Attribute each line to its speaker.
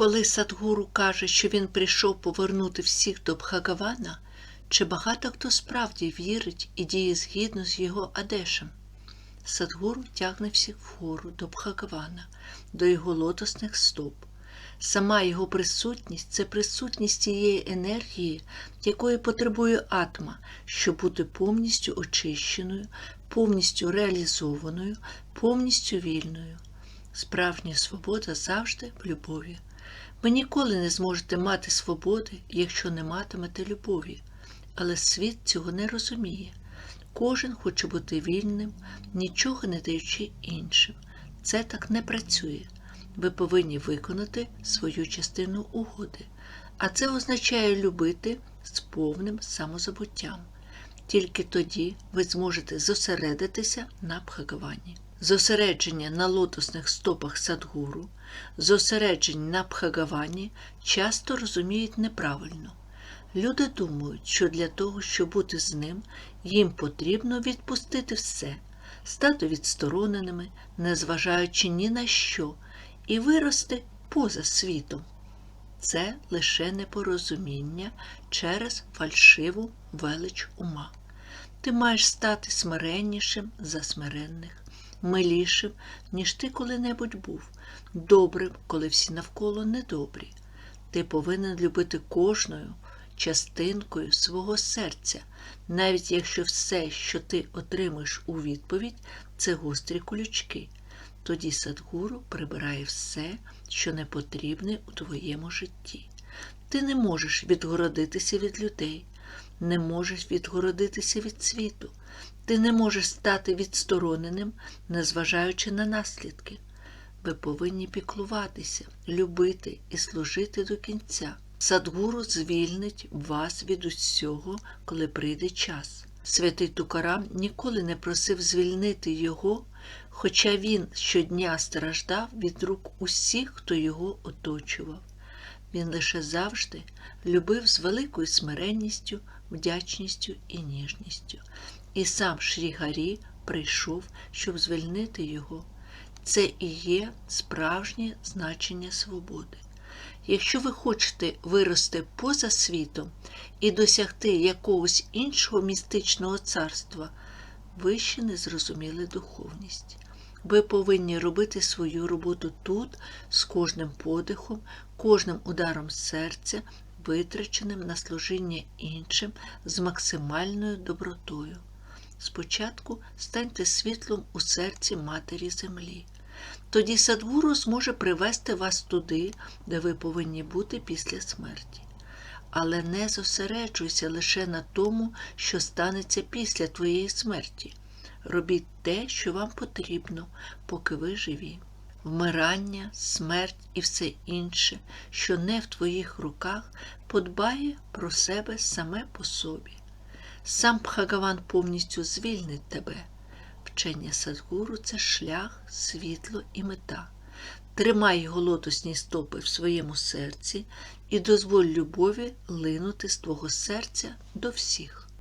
Speaker 1: Коли Садгуру каже, що він прийшов повернути всіх до Бхагавана, чи багато хто справді вірить і діє згідно з його адешем? Садгуру тягне всіх вгору до Бхагавана, до його лотосних стоп. Сама його присутність це присутність тієї енергії, якої потребує атма, щоб бути повністю очищеною, повністю реалізованою, повністю вільною. Справжня свобода завжди в любові. Ви ніколи не зможете мати свободи, якщо не матимете любові, але світ цього не розуміє. Кожен хоче бути вільним, нічого не даючи іншим. Це так не працює. Ви повинні виконати свою частину угоди, а це означає любити з повним самозабуттям. Тільки тоді ви зможете зосередитися на Бхагавані. Зосередження на лотосних стопах Садгуру, зосередження на Бхагавані часто розуміють неправильно. Люди думають, що для того, щоб бути з ним, їм потрібно відпустити все, стати відстороненими, незважаючи ні на що, і вирости поза світом. Це лише непорозуміння через фальшиву велич ума. Ти маєш стати смиреннішим за смиренних, милішим, ніж ти коли-небудь був, добрим, коли всі навколо недобрі. Ти повинен любити кожною частинкою свого серця, навіть якщо все, що ти отримаєш у відповідь, це гострі колючки. Тоді Садгуру прибирає все, що не потрібне у твоєму житті. Ти не можеш відгородитися від людей, не можеш відгородитися від світу, ти не можеш стати відстороненим, незважаючи на наслідки. Ви повинні піклуватися, любити і служити до кінця. Садгуру звільнить вас від усього, коли прийде час. Святий Тукарам ніколи не просив звільнити його, хоча він щодня страждав від рук усіх, хто його оточував. Він лише завжди любив з великою смиренністю, вдячністю і ніжністю. І сам Шрігарі прийшов, щоб звільнити його. Це і є справжнє значення свободи. Якщо ви хочете вирости поза світом і досягти якогось іншого містичного царства, ви ще не зрозуміли духовність. Ви повинні робити свою роботу тут з кожним подихом, кожним ударом серця, витраченим на служіння іншим з максимальною добротою. Спочатку станьте світлом у серці Матері Землі. Тоді Садгуру зможе привести вас туди, де ви повинні бути після смерті. Але не зосереджуйся лише на тому, що станеться після твоєї смерті. Робіть те, що вам потрібно, поки ви живі. Вмирання, смерть і все інше, що не в твоїх руках, подбає про себе саме по собі. Сам Бхагаван повністю звільнить тебе. Вчення Садгуру це шлях, світло і мета. Тримай його стопи в своєму серці і дозволь любові линути з твого серця до всіх.